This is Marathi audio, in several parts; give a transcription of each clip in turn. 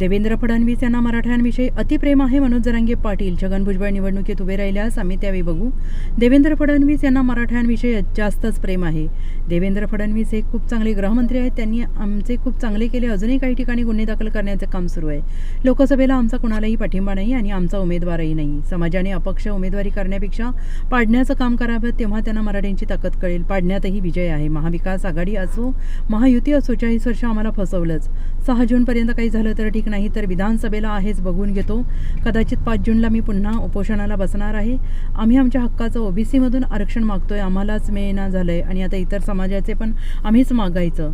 देवेंद्र फडणवीस यांना मराठ्यांविषयी अतिप्रेम आहे मनोज जरांगे पाटील. छगन भुजबळ निवडणुकीत उभे राहिल्यास आम्ही त्यावेळी बघू. देवेंद्र फडणवीस यांना मराठ्यांविषयी जास्तच प्रेम आहे. देवेंद्र फडणवीस हे खूप चांगले गृहमंत्री आहेत. त्यांनी आमचे खूप चांगले केले. अजूनही काही ठिकाणी गुन्हे दाखल करण्याचं काम सुरू आहे. लोकसभेला आमचा कुणालाही पाठिंबा नाही आणि आमचा उमेदवारही नाही. समाजाने अपक्ष उमेदवारी करण्यापेक्षा पाडण्याचं काम करावं तेव्हा त्यांना मराठ्यांची ताकद कळेल. पाडण्यातही विजय आहे. महाविकास आघाडी असो महायुती असो चाळीस वर्ष आम्हाला फसवलंच. सहा जूनपर्यंत काही झालं तर ठीक नाही तर विधानसभेला आहेच बघून घेतो. कदाचित पाच जूनला मी पुन्हा उपोषणाला बसणार आहे. आम्ही आमच्या हक्काचं ओबीसीमधून आरक्षण मागतो आहे आम्हालाच मिळेना आहे आणि आता इतर समाजाचे पण आम्हीच मागायचं.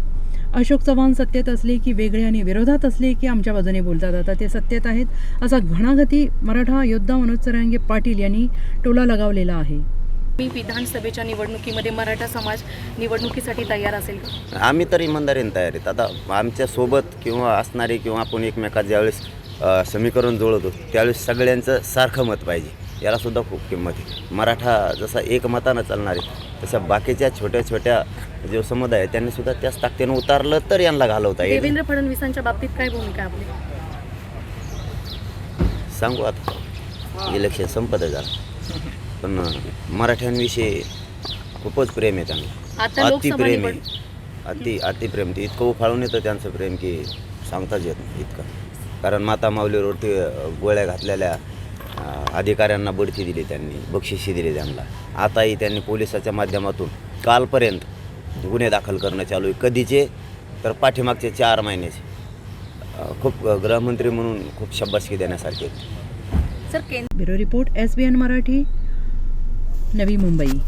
अशोक चव्हाण सत्तेत असले की वेगळे आणि विरोधात असले की आमच्या बाजूने बोलतात. आता ते सत्तेत आहेत. असा घणाघाती मराठा योद्धा मनोज सरांगे पाटील यांनी टोला लगावलेला आहे. मी विधानसभेच्या निवडणुकीमध्ये मराठा समाज निवडणुकीसाठी तयार असेल का? आम्ही तर इमानदारीने तयार आहेत. आता आमच्यासोबत किंवा असणारे किंवा आपण एकमेकात ज्यावेळेस समीकरण जुळवतो त्यावेळेस सगळ्यांचं सारखं मत पाहिजे. यालासुद्धा खूप किंमत आहे. मराठा जसा एकमतानं चालणार आहे तशा बाकीच्या छोट्या छोट्या जो समुदाय आहे त्यांनी सुद्धा त्याच ताकदीनं उतारलं तर यांना घालवता येईल. देवेंद्र फडणवीसांच्या बाबतीत काय भूमिका आपली? सांगू आता. इलेक्शन संपत झालं पण मराठ्यांविषयी खूपच प्रेम आहे त्यांना. अतिप्रेम निवड आहे. अति अतिप्रेम ते इतकं उफाळून येतं त्यांचं प्रेम की सांगताच येत नाही इतकं. कारण माता माऊलीवरती गोळ्या घातलेल्या अधिकाऱ्यांना बढती दिली त्यांनी बक्षिशी दिली त्यांना. आताही त्यांनी पोलिसाच्या माध्यमातून कालपर्यंत गुन्हे दाखल करणं चालू आहे. कधीचे? तर पाठीमागचे चार महिन्याचे. खूप गृहमंत्री म्हणून खूप शब्बासकी देण्यासारखे आहेत. सर केंद्र bureau report S B N Marathi. Navi Mumbai.